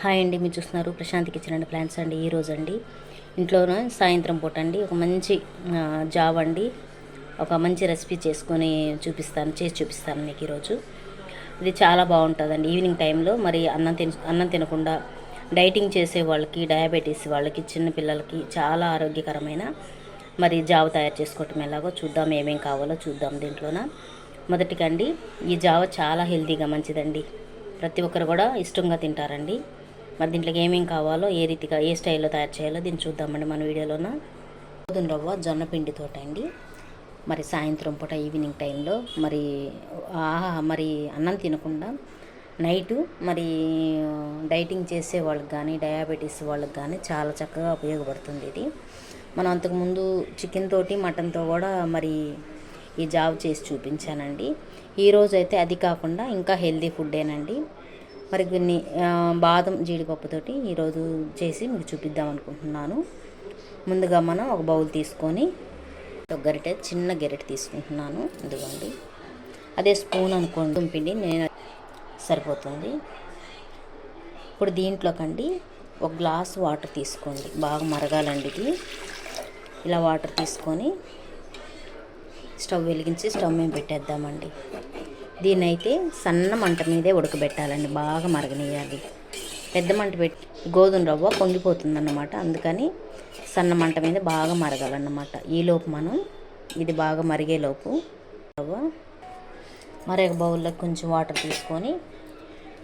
Hi అండి మీరు చూస్తున్నారు ప్రశాంత్ కిచెన్ అండ్ ప్లాన్స్ అండి ఈరోజు అండి ఇంట్లోనే సాయంత్రం పూట అండి ఒక మంచి జాబ్ అండి. ఒక మంచి రెసిపీ చేసుకొని చూపిస్తాను చేసి చూపిస్తాను మీకు ఈరోజు. ఇది చాలా బాగుంటుందండి ఈవినింగ్ టైంలో మరి అన్నం తిన అన్నం తినకుండా డైటింగ్ చేసే వాళ్ళకి డయాబెటీస్ వాళ్ళకి చిన్న పిల్లలకి చాలా ఆరోగ్యకరమైన మరి జావ తయారు చేసుకోవటం ఎలాగో చూద్దాం ఏమేం కావాలో చూద్దాం దీంట్లోన. మొదటికండి ఈ జావ చాలా హెల్తీగా మంచిదండి. ప్రతి ఒక్కరు కూడా ఇష్టంగా తింటారండి. మరి దీంట్లోకి ఏమేమి కావాలో ఏ రీతిగా ఏ స్టైల్లో తయారు చేయాలో దీన్ని చూద్దామండి మన వీడియోలోన. గోధుమ రవ్వ జొన్న పిండితో అండి మరి సాయంత్రం పూట ఈవినింగ్ టైంలో మరి ఆహా మరి అన్నం తినకుండా నైటు మరి డైటింగ్ చేసే వాళ్ళకి కానీ డయాబెటీస్ వాళ్ళకి కానీ చాలా చక్కగా ఉపయోగపడుతుంది ఇది. మనం అంతకుముందు చికెన్ తోటి మటన్తో కూడా మరి ఈ జాబ్ చేసి చూపించానండి. ఈరోజు అయితే అది కాకుండా ఇంకా హెల్దీ ఫుడ్డేనండి. మరి కొన్ని బాదం జీడిపప్పుతోటి ఈరోజు చేసి మీకు చూపిద్దాం అనుకుంటున్నాను. ముందుగా మనం ఒక బౌల్ తీసుకొని ఒక గరిటె చిన్న గరిటె తీసుకుంటున్నాను. ఇదిగోండి. అదే స్పూన్ అనుకోండి. పిండి నేను సరిపోతుంది. ఇప్పుడు దీంట్లోకండి ఒక గ్లాస్ వాటర్ తీసుకోండి. బాగా మరగాలండి ఇది. ఇలా వాటర్ తీసుకొని స్టవ్ వెలిగించి స్టవ్ మేము పెట్టేద్దామండి. దీన్ని అయితే సన్న మంట మీదే ఉడకబెట్టాలండి బాగా మరగనియాలి పెద్ద మంట పెట్టి గోధుమ రవ్వ పొంగిపోతుందన్నమాట. అందుకని సన్న మంట మీద బాగా మరగాలన్నమాట. ఈలోపు మనం ఇది బాగా మరిగేలోపు రవ్వ మరొక బౌల్లో కొంచెం వాటర్ తీసుకొని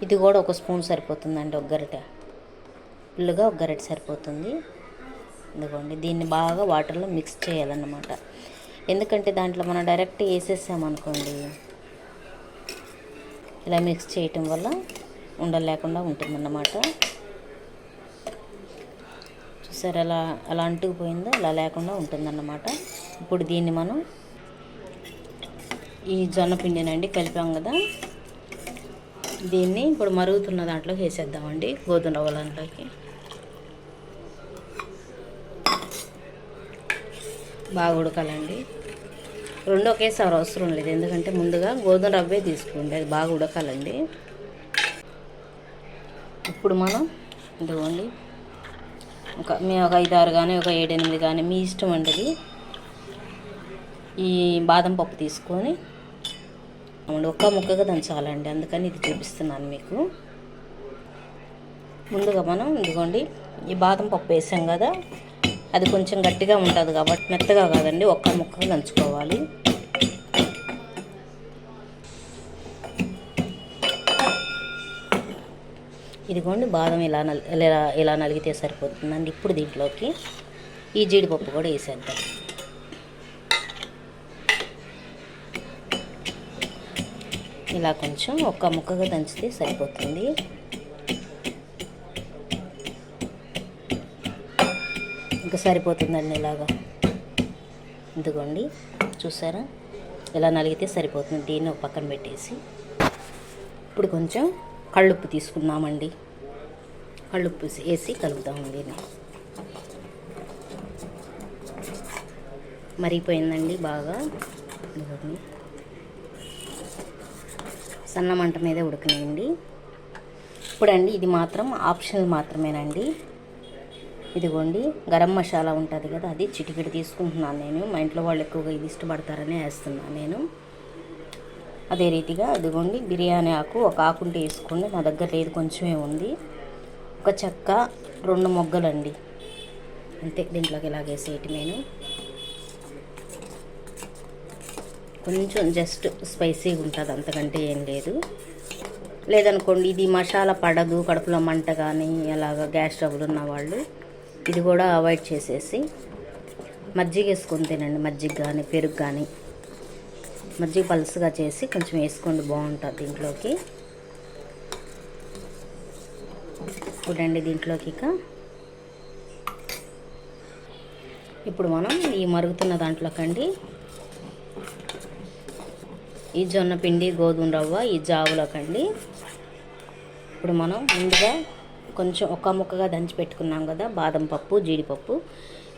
ఇది కూడా ఒక స్పూన్ సరిపోతుందండి ఒక గరిట. ఫుల్గా ఒక గరిట సరిపోతుంది. ఇదిగోండి దీన్ని బాగా వాటర్లో మిక్స్ చేయాలన్నమాట. ఎందుకంటే దాంట్లో మనం డైరెక్ట్ వేసేసామనుకోండి ఇలా మిక్స్ చేయటం వల్ల ఉండలేకుండా ఉంటుందన్నమాట. చూసారు ఎలా అలా అంటుకుపోయిందో అలా లేకుండా ఉంటుందన్నమాట. ఇప్పుడు దీన్ని మనం ఈ జొన్న పిండినండి కలిపాం కదా. దీన్ని ఇప్పుడు మరుగుతున్న దాంట్లోకి వేసేద్దామండి గోధుమ రవ్వ దాంట్లోకి. బాగా ఉడకాలండి. రెండు ఒకేసారి అవసరం లేదు. ఎందుకంటే ముందుగా గోధుమ రవ్వే తీసుకోండి. అది బాగా ఉడకాలండి. ఇప్పుడు మనం ఇదిగోండి. ఒక మీ ఒక ఐదు ఆరు కానీ ఒక ఏడెనిమిది కానీ మీ ఇష్టం అండి ఈ బాదం పప్పు తీసుకొని అవును, ఒక్క ముక్కగా దంచాలండి. అందుకని ఇది చూపిస్తున్నాను మీకు. ముందుగా మనం ఇదిగోండి ఈ బాదం పప్పు వేసాం కదా. అది కొంచెం గట్టిగా ఉంటుంది కాబట్టి మెత్తగా కాదండి ఒక్క ముక్కగా దంచుకోవాలి. ఇదిగోండి బాదం ఇలా నల్ ఇలా ఇలా నలిగితే సరిపోతుందండి ఇప్పుడు దీంట్లోకి. ఈ జీడిపప్పు కూడా వేసేద్దాం. ఇలా కొంచెం ఒక్క ముక్కగా దంచితే సరిపోతుంది. ఇంకా సరిపోతుందండి ఇలాగా. ఇదిగోండి చూసారా? ఇలా నలిగితే సరిపోతుంది. దీన్ని ఒక పక్కన పెట్టేసి. ఇప్పుడు కొంచెం కళ్ళుప్పు తీసుకున్నామండి కళ్ళుప్పు వేసి కలుపుదాం దీన్ని. మరిగిపోయిందండి బాగా. ఇదిగోండి. సన్న మంట మీదే ఉడకనండి ఇప్పుడండి ఇది మాత్రం ఆప్షనల్ మాత్రమేనండి. ఇదిగోండి గరం మసాలా ఉంటుంది కదా అది చిటికెడు తీసుకుంటున్నాను నేను. మా ఇంట్లో వాళ్ళు ఎక్కువగా ఇది ఇష్టపడతారని వేస్తున్నాను నేను. అదే రీతిగా ఇదిగోండి బిర్యానీ ఆకు ఒక ఆకుంటే వేసుకోండి. నా దగ్గర లేదు కొంచెమే ఉంది. ఒక చెక్క రెండు మొగ్గలండి. అంతే దీంట్లోకి ఇలాగేసేటి నేను. కొంచెం జస్ట్ స్పైసీగా ఉంటుంది అంతకంటే ఏం లేదు. లేదనుకోండి ఇది మసాలా పడదు కడుపులో మంట కానీ అలాగ గ్యాస్ ట్రబుల్ ఉన్న వాళ్ళు. ఇది కూడా అవాయిడ్ చేసేసి మజ్జిగ వేసుకొని తినండి. మజ్జిగ కానీ పెరుగు కానీ మజ్జిగ పలుసుగా చేసి కొంచెం వేసుకోండి బాగుంటుంది దీంట్లోకి. చూడండి దీంట్లోకి ఇక. ఇప్పుడు మనం ఈ మరుగుతున్న దాంట్లోకండి ఈ జొన్న పిండి గోధుమ రవ్వ ఈ జావులకండి. ఇప్పుడు మనం ముందుగా కొంచెం ఒక్క ముక్కగా దంచి పెట్టుకున్నాం కదా బాదం పప్పు జీడిపప్పు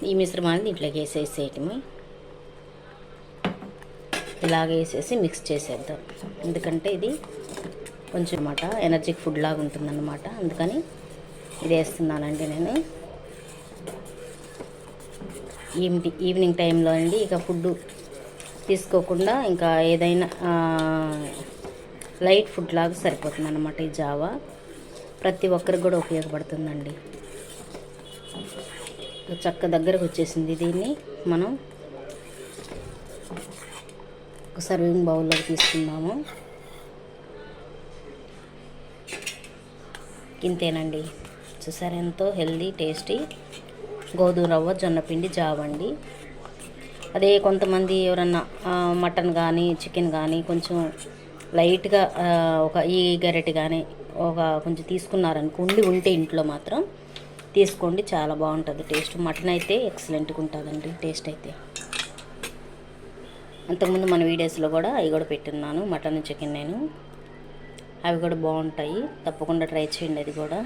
ఈ మిశ్రమాన్ని దీంట్లోకి వేసేసేయటమే ఇలాగ వేసేసి మిక్స్ చేసేద్దాం. ఎందుకంటే ఇది కొంచెం అన్నమాట ఎనర్జిక్ ఫుడ్ లాగా ఉంటుందన్నమాట. అందుకని ఇది వేస్తున్నానండి నేను. ఈవినింగ్ ఈవినింగ్ టైంలో అండి ఇక ఫుడ్ తీసుకోకుండా ఇంకా ఏదైనా లైట్ ఫుడ్ లాగా సరిపోతుంది అన్నమాట ఈ జావా. ప్రతి ఒక్కరికి కూడా ఉపయోగపడుతుందండి. చక్క దగ్గరకు వచ్చేసింది దీన్ని. మనం ఒక సర్వింగ్ బౌల్లోకి తీసుకుందాము. ఇంతేనండి. చూసారు ఎంతో హెల్దీ టేస్టీ గోధుమ రవ్వ జొన్న పిండి అదే కొంతమంది ఎవరన్నా మటన్ కానీ చికెన్ కానీ కొంచెం లైట్గా ఒక ఈ గరిటె కానీ ఒక కొంచెం తీసుకున్నారనుకోండి ఉంటే ఇంట్లో మాత్రం తీసుకోండి చాలా బాగుంటుంది. టేస్ట్ మటన్ అయితే ఎక్సలెంట్గా ఉంటుందండి టేస్ట్ అయితే. అంతకుముందు మన వీడియోస్లో కూడా అవి కూడా పెట్టున్నాను మటన్ చికెన్ నేను. అవి కూడా బాగుంటాయి తప్పకుండా ట్రై చేయండి అది కూడా.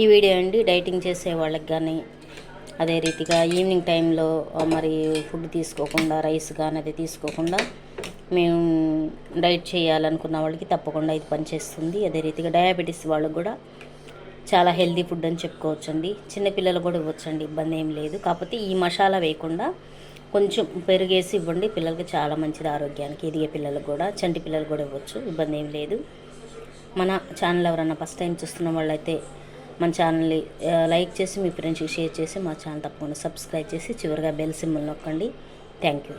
ఈ వీడియో అండి డైటింగ్ చేసే వాళ్ళకి కానీ అదే రీతిగా ఈవినింగ్ టైంలో మరి ఫుడ్ తీసుకోకుండా రైస్ కానీ అది తీసుకోకుండా మేము డైట్ చేయాలనుకున్న వాళ్ళకి తప్పకుండా ఇది పనిచేస్తుంది. అదే రీతిగా డయాబెటీస్ వాళ్ళకి కూడా చాలా హెల్దీ ఫుడ్ అని చెప్పుకోవచ్చండి. చిన్నపిల్లలు కూడా ఇవ్వచ్చండి ఇబ్బంది ఏం లేదు. కాకపోతే ఈ మసాలా వేయకుండా కొంచెం పెరుగేసి ఇవ్వండి పిల్లలకి చాలా మంచిది ఆరోగ్యానికి. ఎదిగే పిల్లలకు కూడా చంటి పిల్లలు కూడా ఇవ్వచ్చు ఇబ్బంది ఏం లేదు. మన ఛానల్ ఎవరన్నా ఫస్ట్ టైం చూస్తున్న వాళ్ళైతే మన ఛానల్ని లైక్ చేసి మీ ఫ్రెండ్స్కి షేర్ చేసి మా ఛానల్ తప్పకుండా సబ్స్క్రైబ్ చేసి చివరిగా బెల్ సింబల్ నొక్కండి. Thank you.